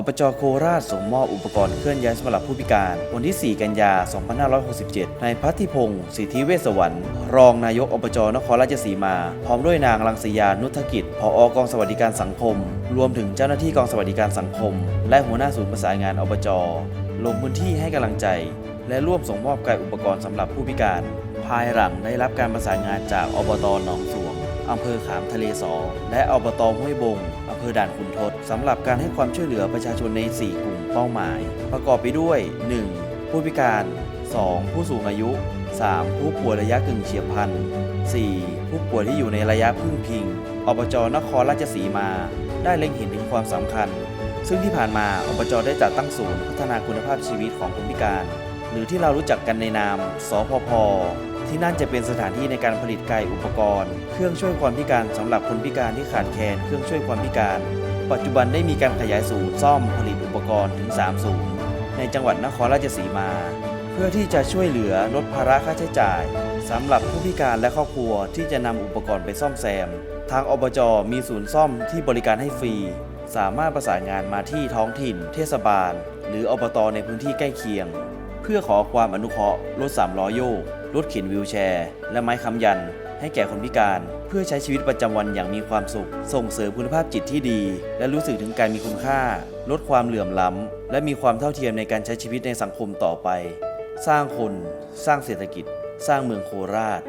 อบจโคราชส่งมอบอุปกรณ์เคลื่อนย้ายสำหรับผู้พิการ วันที่ 4 กันยา 2567ในายพัทิพงศ์สิทธิเวสวรรค์ รองนายกอบจนครราชสีมา พร้อมด้วยนางรังสียานุทกิจผอกองสวัสดิการสังคม รวมถึงเจ้าหน้าที่กองสวัสดิการสังคม และหัวหน้าศูนย์ประสานงานอบจ ลงพื้นที่ให้กำลังใจ และร่วมส่งมอบกายอุปกรณ์สำหรับผู้พิการ ภายหลังได้รับการประสานงานจากอบตหนองสวง อำเภอขามทะเลสอและอบตห้วยบงอำเภอด่านขุนทดสำหรับการให้ความช่วยเหลือประชาชนใน 4 กลุ่มเป้าหมาย ประกอบไปด้วย 1. ผู้พิการ 2. ผู้สูงอายุ 3. ผู้ป่วยระยะกึ่งเฉียบพลัน 4. ผู้ป่วยที่อยู่ในระยะพึ่งพิงอบจนครราชสีมา ได้เล็งเห็นถึงความสำคัญ ซึ่งที่ผ่านมาอบจได้จัดตั้งศูนย์พัฒนาคุณภาพชีวิตของคนพิการ หรือที่เรารู้จักกันในนาม สพพ ที่นั่นจะเป็นสถานที่ในการผลิตไก่อุปกรณ์ เครื่องช่วยความพิการสำหรับคนพิการที่ขาดแคลนเครื่องช่วยความพิการ ปัจจุบันได้มีการขยายศูนย์ซ่อมผลิตอุปกรณ์ถึง3ศูนย์ในจังหวัดนครราชสีมา เพื่อที่จะช่วยเหลือลดภาระค่าใช้จ่ายสำหรับผู้พิการและครอบครัวที่จะนำอุปกรณ์ไปซ่อมแซม ทางอบจมีศูนย์ซ่อมที่บริการให้ฟรี สามารถประสานงานมาที่ท้องถิ่น เทศบาล หรืออบตในพื้นที่ใกล้เคียง เพื่อขอความอนุเคราะห์รถสามล้อโยก รถเข็นวิวแชร์ และไม้ค้ำยัน ให้แก่คนพิการ เพื่อใช้ชีวิตประจำวันอย่างมีความสุข ส่งเสริมคุณภาพจิตที่ดี และรู้สึกถึงการมีคุณค่า ลดความเหลื่อมล้ำ และมีความเท่าเทียมในการใช้ชีวิตในสังคมต่อไป สร้างคน สร้างเศรษฐกิจ สร้างเมืองโคราช